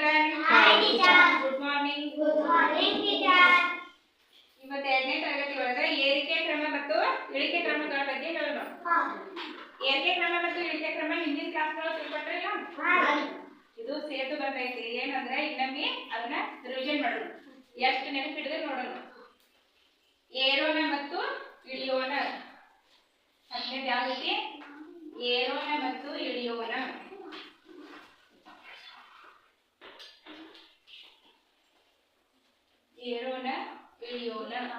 children. Hi, teacher. Good morning. Good morning, teacher. ಇವತ್ತು ಎರಡನೇ ತರಗತಿ ಒಳಗೆ ಏರಿಕೆ ಕ್ರಮ ಮತ್ತು ಇಳಿಕೆ ಕ್ರಮಗಳ ಬಗ್ಗೆ ಹೇಳೋಣ. ಏರಿಕೆ ಕ್ರಮ ಮತ್ತು ಇಳಿಕೆ ಕ್ರಮ ಹಿಂದಿನ ಕ್ಲಾಸ್ಗಳು ತಿಳ್ಕೊಂಡ್ರಲ್ಲ ಇದು ಸೇತು ಬರ್ತೈತಿ ಏನಂದ್ರೆ ಇನ್ನೊಮ್ಮೆ ಅದನ್ನ ರಿವಿಷನ್ ಮಾಡೋಣ ಎಷ್ಟು ನೆನಪಿಡಿದ್ರೆ ನೋಡೋಣ ಏರೋನ ಮತ್ತು ಇಳಿಯೋಣ ಹತ್ತನೇದು ಯಾವ ರೀತಿ ಏರೋನ ಮತ್ತು ಇಳಿಯೋಣ ಏರೋಣ ಏರೋನ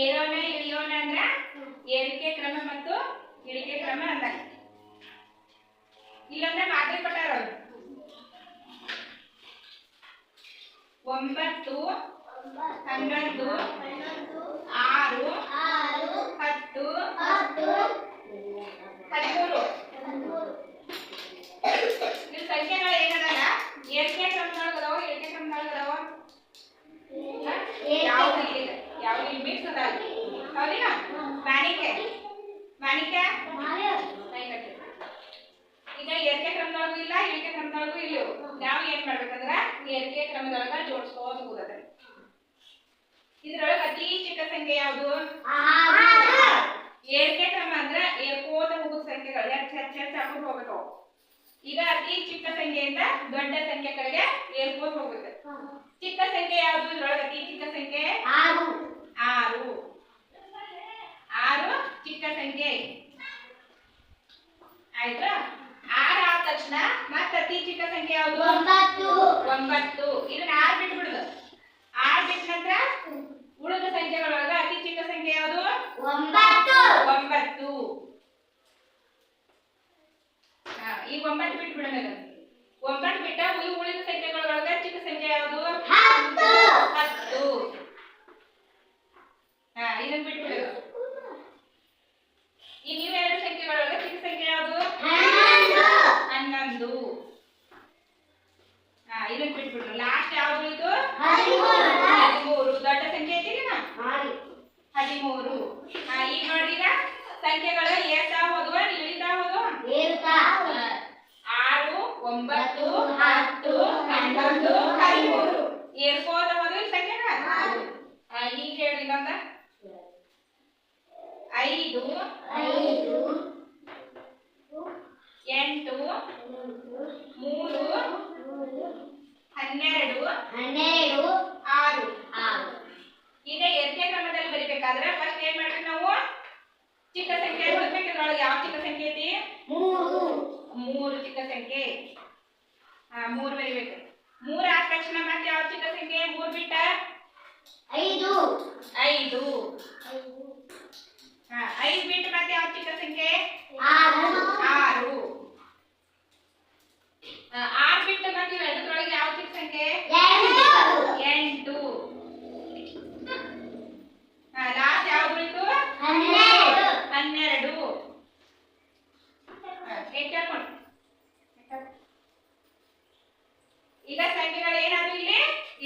ಏರೋಣ ಇಳಿಯೋಣ ಅಂದ್ರ ಏರಿಕೆ ಕ್ರಮ ಮತ್ತು ಇಳಿಕೆ ಕ್ರಮ ಅಂತ ಇಲ್ಲೊಂದ್ರೆ ಮಾದರಿ ಕೊಟ್ಟಾರ. ಒಂಬತ್ತು ಹನ್ನೊಂದು ಆರು ಹತ್ತು ಹದಿಮೂರು ಇವು ಸಂಖ್ಯೆಗಳು ಏನದಲ್ಲ ಏರಿಕೆ ಕ್ರಮದೊಳಗೆ ಅದಾವ ಇಳಿಕೆ ಕ್ರಮದೊಳಗೆ ಅದಾವ ಯಾವ್ದು ಇಲ್ಲ ಯಾವ್ದು ಇಲ್ಲಿ ಮಿಕ್ಸ್ ಅದಾವ ಹೌದಿಲ್ಲ ಮಾಣಿಕೆ ಮಾಣಿಕೆ ಕೈ ಕಟ್ಟಿ. ಈಗ ಏರಿಕೆ ಕ್ರಮದೊಳಗೂ ಇಲ್ಲ ಇಳಿಕೆ ಕ್ರಮದೊಳಗೂ ಇಲ್ಲ ಇವು. ನಾವು ಏನ್ ಮಾಡ್ಬೇಕಂದ್ರ ಕ್ರಮದೊಳಗ ಜೋಡಿಸ್ಕೋತ ಹೋಗೋದ ಇದ್ರೊಳಗ ಅತಿ ಚಿಕ್ಕ ಸಂಖ್ಯೆ ಯಾವುದು? ಏರ್ಕೆ ಕ್ರಮ ಅಂದ್ರ ಏರ್ಕೋತ ಹೋಗುವ ಸಂಖ್ಯೆಗಳು. ಹೆಚ್ಚು ಹೆಚ್ಚು ಹೆಚ್ಚು ಹಾಕೊಂಡು ಹೋಗ್ಬೇಕು. ಈಗ ಅತಿ ಚಿಕ್ಕ ಸಂಖ್ಯೆಯಿಂದ ದೊಡ್ಡ ಸಂಖ್ಯೆ ಕಡೆಗೆ ಏರ್ಕೋತ ಹೋಗುತ್ತೆ. ಚಿಕ್ಕ ಸಂಖ್ಯೆ ಯಾವುದು? ಇದ್ರೊಳಗ ಅತಿ ಚಿಕ್ಕ ಸಂಖ್ಯೆ? ಆರು. ಆರು. ಚಿಕ್ಕ ಸಂಖ್ಯೆ. ಆಯ್ತಾ? ಆರು ಆದ ತಕ್ಷಣ ಮತ್ತೆ ಅತಿ ಚಿಕ್ಕ ಸಂಖ್ಯೆ ಯಾವುದು? ಒಂಬತ್ತು. ಇದನ್ನ ಆರು ಬಿಟ್ಟು ಬಿಡುದು ಆರು ಬಿಟ್ಟ ನಂತರ ಉಳಿದ ಸಂಖ್ಯೆಗಳೊಳಗ ಅತಿ ಚಿಕ್ಕ ಸಂಖ್ಯೆ ಯಾವುದು ಒಂಬತ್ತು ಹಾ, ಈಗ ಒಂಬತ್ತು ಬಿಟ್ಟು ಬಿಡೋಣ ಒಂಬತ್ತು ಬಿಟ್ಟ ಈ ಉಳಿದ ಸಂಖ್ಯೆಗಳೊಳಗ ಚಿಕ್ಕ ಸಂಖ್ಯೆ ಯಾವುದು? ಹತ್ತು. ಹಾ ಇದನ್ನ ಬಿಟ್ಟು ಈ ಈ ನೀವೆರಡು ಸಂಖ್ಯೆಗಳೊಳಗ ಚಿಕ್ಕ ಸಂಖ್ಯೆ ಯಾವುದು? ಹನ್ನೊಂದು. ಹಾ ಇದನ್ನ ಬಿಟ್ಬಿಡ್ರು ಲಾಸ್ಟ್ ಯಾವ್ದು ಇದು? ಹದಿಮೂರು. ದೊಡ್ಡ ಸಂಖ್ಯೆ ಐತಿ ಹದಿಮೂರು. ಹಾ ಈಗ ಸಂಖ್ಯೆಗಳ ಈಗ ಸಂಖ್ಯೆಗಳು ಹೋದ್ವ ಇಳಿತಾ ಹೋದ್ವ ಹಾ. ಆರು ಒಂಬತ್ತು ಹತ್ತು ಹನ್ನೊಂದು ಹದಿಮೂರು. ಏರ್ಕೋತ ಹೋದ್ವು ಸೆಕೆಂಡ್ ಈಗ ಹೇಳಿ ಇನ್ನೊಂದ? ಐದು ಐದು ಎಂಟು ಮೂರು ಹನ್ನೆರಡು ಹನ್ನೆರಡು ಆರು. ಆರು. ಈಗ ಎರಡನೇ ಕ್ರಮದಲ್ಲಿ ಬರಿಬೇಕಾದ್ರೆ ಫಸ್ಟ್ ಏನ್ ಮಾಡ್ಬೇಕು ನಾವು? ಚಿಕ್ಕ ಸಂಖ್ಯೆ ಹುಡುಕ್ಬೇಕು ಯಾವ ಚಿಕ್ಕ ಸಂಖ್ಯೆ ಐತಿ? ಮೂರು. ಮೂರು ಚಿಕ್ಕ ಸಂಖ್ಯೆ. ಮೂರು ಬರಿಬೇಕು. ಮೂರ್ ಆದ ತಕ್ಷಣ ಮತ್ತೆ ಯಾವ ಚಿಕ್ಕ ಸಂಖ್ಯೆ? ಮೂರ್ ಬಿಟ್ಟ? ಐದು. ಐದು. ಹಾ ಐದು ಬಿಟ್ಟು ಮತ್ತೆ ಯಾವ ಚಿಕ್ಕ ಸಂಖ್ಯೆ ಆರು ಆರು ಹಾ, ಆರು ಬಿಟ್ಟು ಮತ್ತೆ ಎರಡರೊಳಗೆ ಯಾವ ಚಿಕ್ಕ ಸಂಖ್ಯೆ ಎಂಟು ಎಂಟು ಹಾ ಲಾಸ್ಟ್ ಯಾವ್ದು ಉಳಿತು ಹನ್ನೆರಡು ಹನ್ನೆರಡು ಹಾ, ಏನ್ ಕೇಳ್ಕೊಂಡು ಈಗ ಸಂಖ್ಯೆಗಳು ಏನಾದ್ರು ಇಲ್ಲಿ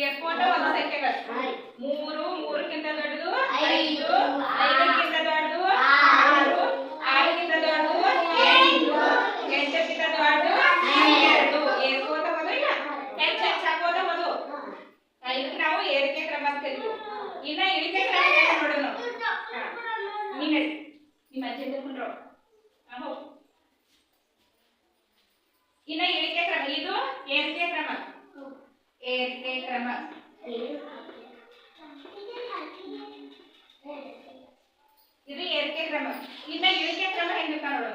ಎರ್ಕೊಂಡು ಒಂದು ಸಂಖ್ಯೆಗಳು ಮೂರು ಮೂರಕ್ಕಿಂತ ದೊಡ್ಡದು ಐದು ಐದಕ್ಕಿಂತ ದೊಡ್ಡದು ಆರು ಆರಕ್ಕಿಂತ ದೊಡ್ಡದು ಎಂಟು ಎಂಟಕ್ಕಿಂತ ದೊಡ್ಡದು ಹನ್ನೆರಡು ಏರ್ಕೋತ ಹೋದು ಇಲ್ಲ ಹೆಚ್ಚು ಹೆಚ್ಚು ಹಾಕೋತ ಹೋದು ಆ, ಇದಕ್ಕೆ ನಾವು ಏರಿಕೆ ಕ್ರಮ ಅಂತ ಕರಿತೀವಿ ಇನ್ನ ಇಳಿಕೆ ಕ್ರಮ ಏನ್ ನೋಡೋಣ ಹಾ. ನೀನ್ ಹೇಳಿ ನಿಮ್ಮ ಅಜ್ಜಿ ಎದ್ರುಕೊಂಡ್ರು. ಹಾ, ಹೋಗು. ಇನ್ನ ಇಳಿಕೆ ಕ್ರಮ, ಇದು ಏರಿಕೆ ಕ್ರಮ. ಏರಿಕೆ ಕ್ರಮ. ಇದು ಏರಿಕೆ ಕ್ರಮ. ಇನ್ನ ಇಳಿಕೆ ಕ್ರಮ ಹೆಂಗ ನೋಡು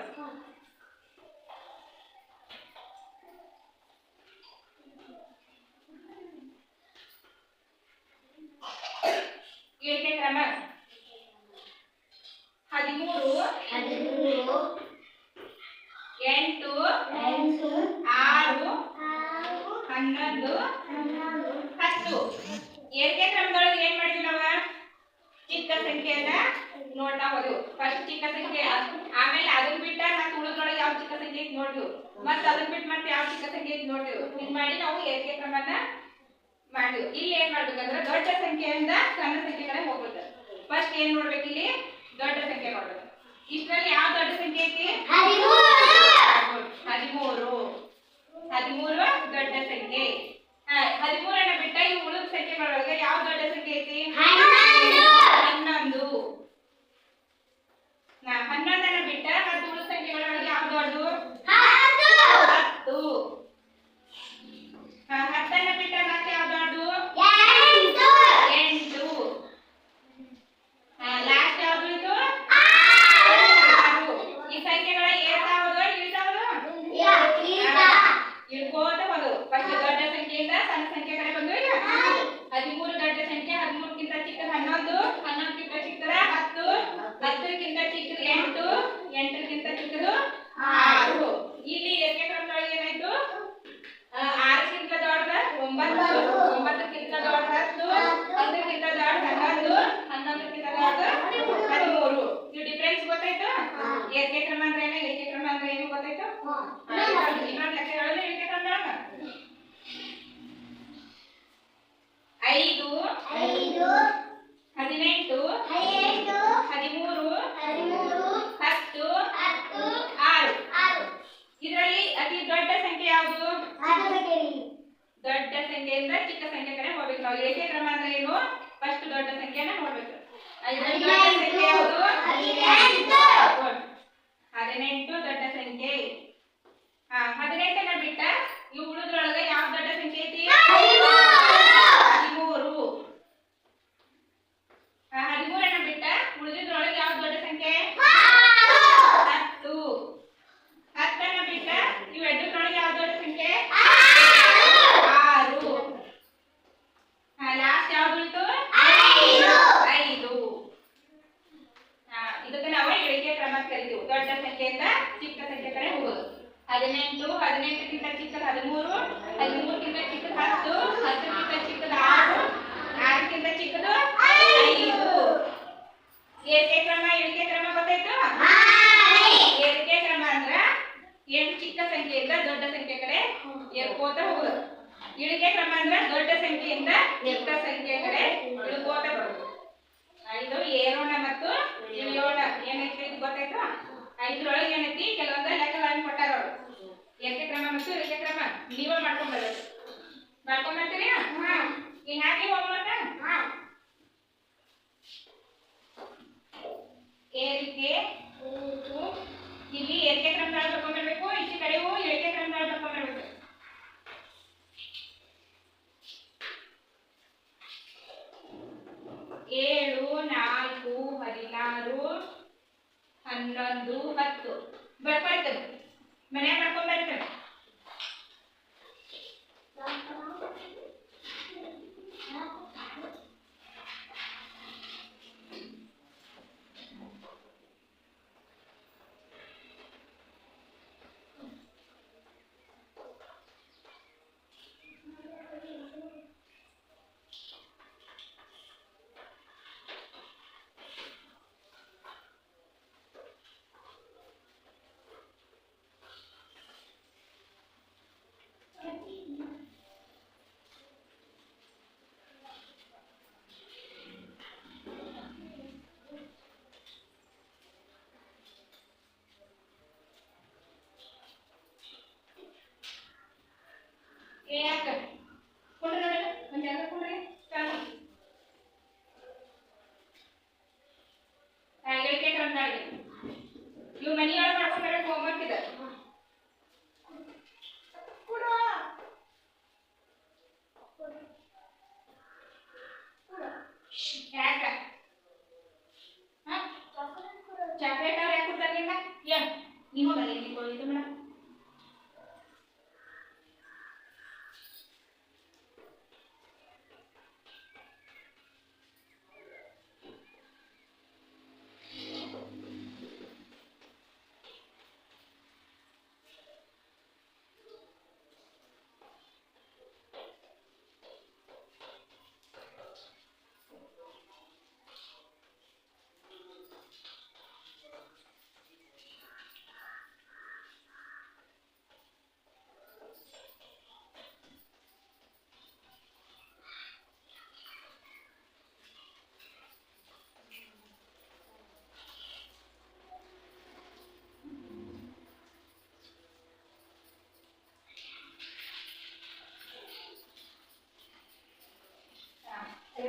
ಇಳಿಕೆ ಕ್ರಮ ಹದಿಮೂರು ಹದಿಮೂರು ಎಂಟು ಎಂಟು ಆರು, ಹನ್ನೊಂದು, ಹತ್ತು. ಏರಿಕೆ ಕ್ರಮದೊಳಗೆ ಏನ್ ಮಾಡಿದ್ವಿ ನಾವ? ಚಿಕ್ಕ ಸಂಖ್ಯೆಯನ್ನ ನೋಡ್ತಾ ಹೋದ್ವು. ಫಸ್ಟ್ ಚಿಕ್ಕ ಸಂಖ್ಯೆ ಆಮೇಲೆ ಅದನ್ನ ಬಿಟ್ಟ ಮತ್ತೆ ಉಳಿದ್ರೊಳಗೆ ಯಾವ ಚಿಕ್ಕ ಸಂಖ್ಯೆ ನೋಡ್ವು ಮತ್ತೆ ಅದನ್ನ ಬಿಟ್ಟು ಮತ್ತೆ ಯಾವ ಚಿಕ್ಕ ಸಂಖ್ಯೆ ನೋಡ್ವು ಹಿಂಗ್ ಮಾಡಿ ನಾವು ಏರಿಕೆ ಕ್ರಮನ ಮಾಡಿದ್ವಿ. ಇಲ್ಲಿ ಏನ್ ಮಾಡ್ಬೇಕಂದ್ರೆ ದೊಡ್ಡ ಸಂಖ್ಯೆಯಿಂದ ಸಣ್ಣ ಸಂಖ್ಯೆ ಕಡೆ ಹೋಗ್ಬೇಕು. ಫಸ್ಟ್ ಏನ್ ನೋಡ್ಬೇಕು ಇಲ್ಲಿ? ದೊಡ್ಡ ಸಂಖ್ಯೆ ನೋಡ್ಬೇಕು. ಇಷ್ಟರಲ್ಲಿ ಯಾವ ದೊಡ್ಡ ಸಂಖ್ಯೆ ಐತಿ? ಹದಿಮೂರು. ಹದಿಮೂರು ದೊಡ್ಡ ಸಂಖ್ಯೆ. ಹದಿಮೂರನ್ನ ಬಿಟ್ಟ ಈ ಉಳಿದ ಸಂಖ್ಯೆಗಳೊಳಗೆ ಯಾವ ದೊಡ್ಡ ಸಂಖ್ಯೆ ಐತಿ? ಹನ್ನೆರಡು ಐದು ಐದು ಹದಿನೆಂಟು ಐದು ಹದಿಮೂರು ಹದಿಮೂರು ಹತ್ತು ಹತ್ತು ಆರು. ಆರು. ಇದರಲ್ಲಿ ಅತಿ ದೊಡ್ಡ ಸಂಖ್ಯೆ ಯಾವುದು? ದೊಡ್ಡ ಸಂಖ್ಯೆಯಿಂದ ಚಿಕ್ಕ ಸಂಖ್ಯೆ ಕಡೆ ಹೋಗ್ಬೇಕು. ನಾವು ಇಳಿಕೆ ಕ್ರಮ ಅಂದ್ರೆ ಏನು? ಫಸ್ಟ್ ದೊಡ್ಡ ಸಂಖ್ಯೆನ ನೋಡ್ಬೇಕು. ದೊಡ್ಡ ಸಂಖ್ಯೆ ಯಾವುದು ಹದಿನೆಂಟು Good. ಹದಿನೆಂಟು ದೊಡ್ಡ ಸಂಖ್ಯೆ ಹಾ ಹದಿನೆಂಟನ್ನ ಬಿಟ್ಟ ಇವು ಉಳಿದ್ರೊಳಗ ಯಾವ ದೊಡ್ಡ ಸಂಖ್ಯೆ ಐತಿ ಹದಿಮೂರು ಹಾ ಹದಿಮೂರನ್ನ ಬಿಟ್ಟ ಉಳಿದಿದ್ರೊಳಗೆ ಯಾವ ದೊಡ್ಡ ಸಂಖ್ಯೆ ಹತ್ತು ಹತ್ತನ್ನ ಬಿಟ್ಟ ಇವು ಎರಡರೊಳಗೆ ಯಾವ ದೊಡ್ಡ ಸಂಖ್ಯೆ ಆರು ಹಾ ಲಾಸ್ಟ್ ಯಾವ್ದು ಉಳಿತು ಐದು ಹಾ, ಇದಕ್ಕೆ ನಾವು ಇಳಿಕೆ ಕ್ರಮ ಅಂತ ಕರಿತೀವಿ ದೊಡ್ಡ ಸಂಖ್ಯೆಯಿಂದ ಚಿಕ್ಕ ಸಂಖ್ಯೆ ಕಡೆ ಹೋಗೋದು ಹದಿನೆಂಟು ಹದಿನೆಂಟಕ್ಕಿಂತ ಚಿಕ್ಕದ ಹದಿಮೂರು ಹದಿಮೂರಕ್ಕಿಂತ ಚಿಕ್ಕದ ಹತ್ತು ಹತ್ತಕ್ಕಿಂತ ಚಿಕ್ಕದ ಆರು ಆರಕ್ಕಿಂತ ಚಿಕ್ಕದು ಐದು ಏರಿಕೆ ಕ್ರಮ ಇಳಿಕೆ ಕ್ರಮ ಗೊತ್ತಾಯ್ತು ಏರಿಕೆ ಕ್ರಮ ಅಂದ್ರ ಏನು ಚಿಕ್ಕ ಸಂಖ್ಯೆಯಿಂದ ದೊಡ್ಡ ಸಂಖ್ಯೆ ಕಡೆ ಏರ್ಕೋತ ಹೋಗೋದು ಇಳಿಕೆ ಕ್ರಮ ಅಂದ್ರ ದೊಡ್ಡ ಸಂಖ್ಯೆಯಿಂದ ಚಿಕ್ಕ ಸಂಖ್ಯೆ ಕಡೆ ಇಳ್ಕೋತ ಬರೋದು ಐದು ಮತ್ತು ಮತ್ತು ಏಳ ಏನೈತಿ ಇದು ಗೊತ್ತಾಯ್ತು? ಐದರೊಳಗೆ ಏನೈತಿ? ಕೆಲವೊಂದು ಲೆಕ್ಕಗಳನ್ನು ಕೊಟ್ಟಾರ ಅವರು. ಏಕೆ ಕ್ರಮ ಮತ್ತು ಇಳಿಕೆ ಕ್ರಮ ನೀವೇ ಮಾಡ್ಕೊಂಡ್ ಬರೋದು ಮಾಡ್ಕೊಂಡ್ ಬರ್ತೀರಿ? ಈಗ ಹಾಕಿ ಹೋಗ್ಬೇಕ ಏರಿಕೆ ಇಲ್ಲಿ ಏರಿಕೆ ಕ್ರಮದಾಗ ಬರ್ಕೊಂಡ್ಬರ್ಬೇಕು ಕಡೆ ಕಡೆಗೂ ಏರಿಕೆ ಕ್ರಮದಾಗ ಬರ್ಕೊಂಡ್ಬರ್ಬೇಕು ಏಳು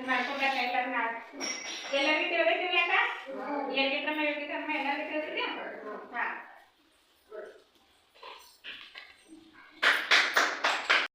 ಮಾಡ್ಕೊಬೇಕು ಎಲ್ಲರನ್ನ ಎಲ್ಲರಿಗೂ ತಿಳಿದೈತಿರ್ಲಕ್ಕ ಅಕ್ಕ? ಏಕೆ